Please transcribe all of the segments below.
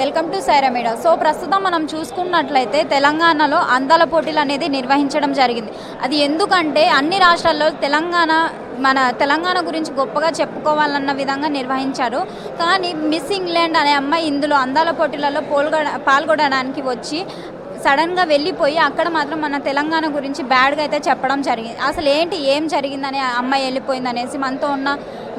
Welcome to Saira media. So ప్రస్తుతం మనం చూసుకున్నట్లయితే తెలంగాణలో అందాల పోటీలు అనేది నిర్వహించడం జరిగింది. అది ఎందుకంటే అన్ని రాష్ట్రాల్లో తెలంగాణ మన తెలంగాణ గురించి గొప్పగా చెప్పుకోవాలన్న విధంగా నిర్వహించారు. కానీ మిస్ ఇంగ్లాండ్ అనే అమ్మాయి ఇందులో అందాల పోటీలలో పోల్గొ పాల్గొనడానికి వచ్చి సడన్గా వెళ్ళిపోయి అక్కడ మాత్రం మన తెలంగాణ గురించి బ్యాడ్గా అయితే చెప్పడం జరిగింది. అసలు ఏంటి ఏం జరిగిందని అమ్మాయి వెళ్ళిపోయింది అనేసి మనతో ఉన్న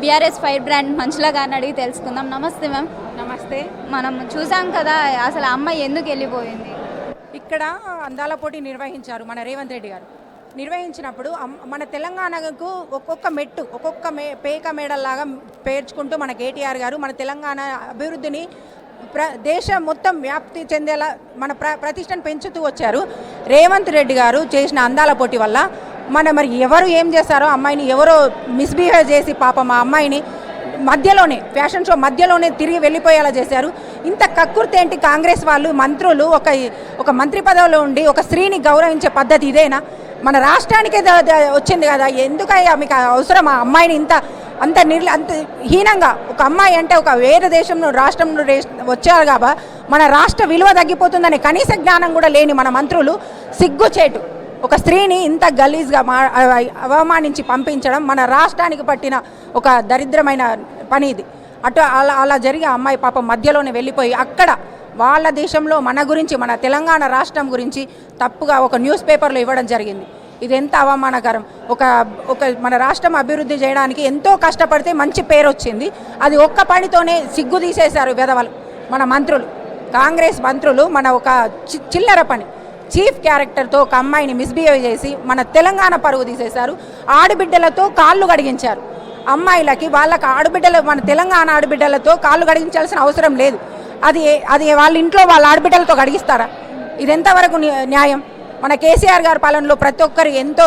బీఆర్ఎస్ ఫైర్ బ్రాండ్ మంచులా గారిని అడిగి తెలుసుకుందాం. నమస్తే మ్యామ్. నమస్తే. మనం చూసాం కదా అసలు ఆ అమ్మాయి ఎందుకు వెళ్ళిపోయింది? ఇక్కడ అందాల పోటీ నిర్వహించారు మన రేవంత్ రెడ్డి గారు. నిర్వహించినప్పుడు మన తెలంగాణకు ఒక్కొక్క మెట్టు ఒక్కొక్క మే పేక మేడల్లాగా పేర్చుకుంటూ మన కేటీఆర్ గారు మన తెలంగాణ అభివృద్ధిని ప్ర దేశం మొత్తం వ్యాప్తి చెందేలా మన ప్ర ప్రతిష్టను పెంచుతూ వచ్చారు. రేవంత్ రెడ్డి గారు చేసిన అందాల పోటీ వల్ల మన మరి ఎవరు ఏం చేశారో అమ్మాయిని ఎవరో మిస్బిహేవ్ చేసి పాపం ఆ అమ్మాయిని మధ్యలోనే ఫ్యాషన్ షో మధ్యలోనే తిరిగి వెళ్ళిపోయేలా చేశారు. ఇంత కక్కుర్తి ఏంటి కాంగ్రెస్ వాళ్ళు మంత్రులు ఒక ఒక మంత్రి పదవిలో ఉండి ఒక స్త్రీని గౌరవించే పద్ధతి ఇదేనా? మన రాష్ట్రానికే వచ్చింది కదా ఎందుకయ్యా మీకు అవసరం ఆ అమ్మాయిని ఇంత అంత నిర్ల అంత హీనంగా? ఒక అమ్మాయి అంటే ఒక వేరే దేశం రాష్ట్రంలో రాష్ట్రం వచ్చారు కాబా మన రాష్ట్ర విలువ తగ్గిపోతుందనే కనీస జ్ఞానం కూడా లేని మన మంత్రులు సిగ్గుచేటు. ఒక స్త్రీని ఇంత గలీజ్గా మా అవమానించి పంపించడం మన రాష్ట్రానికి పట్టిన ఒక దరిద్రమైన పని ఇది. అటు అలా అలా జరిగి అమ్మాయి పాపం మధ్యలోనే వెళ్ళిపోయి అక్కడ వాళ్ళ దేశంలో మన గురించి మన తెలంగాణ రాష్ట్రం గురించి తప్పుగా ఒక న్యూస్ పేపర్లో ఇవ్వడం జరిగింది. ఇది ఎంత అవమానకరం. ఒక ఒక మన రాష్ట్రం అభివృద్ధి చేయడానికి ఎంతో కష్టపడితే మంచి పేరు వచ్చింది. అది ఒక్క పనితోనే సిగ్గు తీసేశారు విధవలు మన మంత్రులు. కాంగ్రెస్ మంత్రులు మన ఒక చి- చిల్లర పని. చీఫ్ క్యారెక్టర్తో ఒక అమ్మాయిని మిస్బిహేవ్ చేసి మన తెలంగాణ పరువు తీసేశారు. ఆడబిడ్డలతో కాళ్ళు కడిగించారు. అమ్మాయిలకి వాళ్ళకి ఆడబిడ్డల మన తెలంగాణ ఆడబిడ్డలతో కాళ్ళు కడిగించాల్సిన అవసరం లేదు. అది అది వాళ్ళ ఇంట్లో వాళ్ళ ఆడబిడ్డలతో కడిగిస్తారా? ఇది ఎంతవరకు న్యాయం? మన కేసీఆర్ గారి పాలనలో ప్రతి ఒక్కరు ఎంతో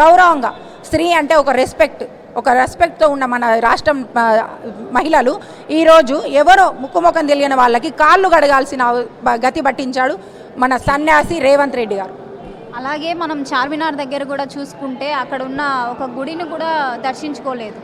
గౌరవంగా స్త్రీ అంటే ఒక రెస్పెక్ట్ ఒక రెస్పెక్ట్తో ఉన్న మన రాష్ట్రం మహిళలు ఈరోజు ఎవరో ముక్కుముఖం తెలియని వాళ్ళకి కాళ్ళు గడగాల్సిన గతి పట్టించాడు మన సన్యాసి రేవంత్ రెడ్డి గారు. అలాగే మనం చార్మినార్ దగ్గర కూడా చూసుకుంటే అక్కడ ఉన్న ఒక గుడిని కూడా దర్శించుకోలేదు.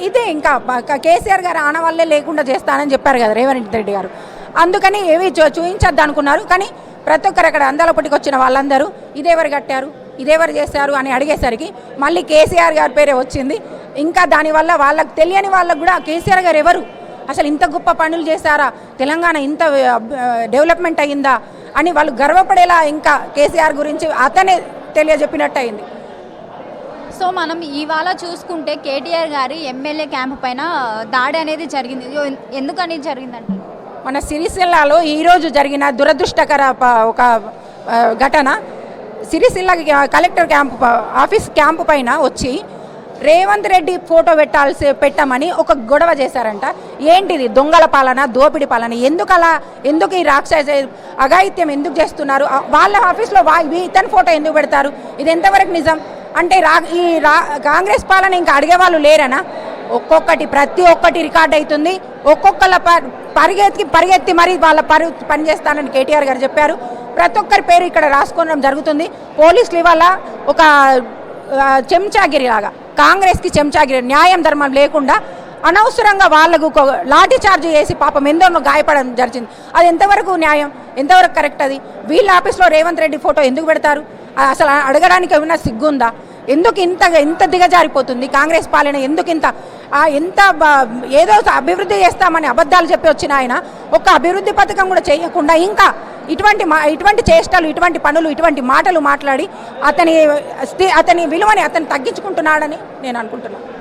ఇదే ఇంకా కేసీఆర్ గారు ఆనవాళ్ళే లేకుండా చేస్తానని చెప్పారు కదా రేవంత్ రెడ్డి గారు. అందుకని ఏవి చూ- చూయించొద్దు అనుకున్నారు. కానీ ప్రతి ఒక్కరు అక్కడ అందాల పుట్టికి వచ్చిన వాళ్ళందరూ ఇదేవరు కట్టారు. ఇదేవరు చేశారు అని అడిగేసరికి మళ్ళీ కేసీఆర్ గారి పేరే వచ్చింది. ఇంకా దానివల్ల వాళ్ళకి తెలియని వాళ్ళకు కూడా కేసీఆర్ గారు ఎవరు? అసలు ఇంత గొప్ప పనులు చేశారా? తెలంగాణ ఇంత డెవలప్మెంట్ అయ్యిందా? అని వాళ్ళు గర్వపడేలా ఇంకా కేసీఆర్ గురించి అతనే తెలియజెప్పినట్టు అయింది సో మనం ఇవాళ చూసుకుంటే కేటీఆర్ గారి ఎమ్మెల్యే క్యాంప్ పైన దాడి అనేది జరిగింది. ఎందుకని జరిగిందంట మన సిరిసిల్లాలో ఈరోజు జరిగిన దురదృష్టకర ఒక ఘటన. Sircilla collector camp office camp పైన వచ్చి రేవంత్ రెడ్డి ఫోటో పెట్టాల్సి పెట్టమని ఒక గొడవ చేశారంట. ఏంటిది? దొంగల పాలన దోపిడి పాలన. ఎందుకు అలా ఎందుకు ఈ రాక్షస అఘాయిత్యం ఎందుకు చేస్తున్నారు? వాళ్ళ ఆఫీస్లో వా వీ- ఇతని ఫోటో ఎందుకు పెడతారు? ఇది ఎంతవరకు నిజం? అంటే రా ఈ రా కాంగ్రెస్ పాలన ఇంకా అడిగే వాళ్ళు లేరనా? ఒక్కొక్కటి ప్రతి ఒక్కటి రికార్డ్ అవుతుంది. ఒక్కొక్కళ్ళ ప- పరిగెత్తి పరిగెత్తి మరి వాళ్ళ పని పని చేస్తానని కేటీఆర్ గారు చెప్పారు. ప్రతి ఒక్కరి పేరు ఇక్కడ రాసుకోవడం జరుగుతుంది. పోలీసులు ఇవాళ ఒక చెంచాగిరి లాగా కాంగ్రెస్కి చెంచాగిరి న్యాయం ధర్మం లేకుండా అనవసరంగా వాళ్ళకు ఒక లాఠీ చార్జ్ చేసి పాపం ఎందరో గాయపడడం జరిగింది. అది ఎంతవరకు న్యాయం? ఎంతవరకు కరెక్ట్ అది? వీళ్ళ ఆఫీస్లో రేవంత్ రెడ్డి ఫోటో ఎందుకు పెడతారు? అసలు అడగడానికి ఏమైనా సిగ్గుందా? ఎందుకు ఇంత ఇంత దిగజారిపోతుంది? కాంగ్రెస్ పాలన ఎందుకు ఇంత ఎంత ఏదో అభివృద్ధి చేస్తామని అబద్ధాలు చెప్పి వచ్చిన ఆయన ఒక్క అభివృద్ధి పథకం కూడా చేయకుండా ఇంకా ఇటువంటి మా ఇటువంటి చేష్టలు ఇటువంటి పనులు ఇటువంటి మాటలు మాట్లాడి అతని స్థి- అతని విలువని అతను తగ్గించుకుంటున్నాడని నేను అనుకుంటున్నాను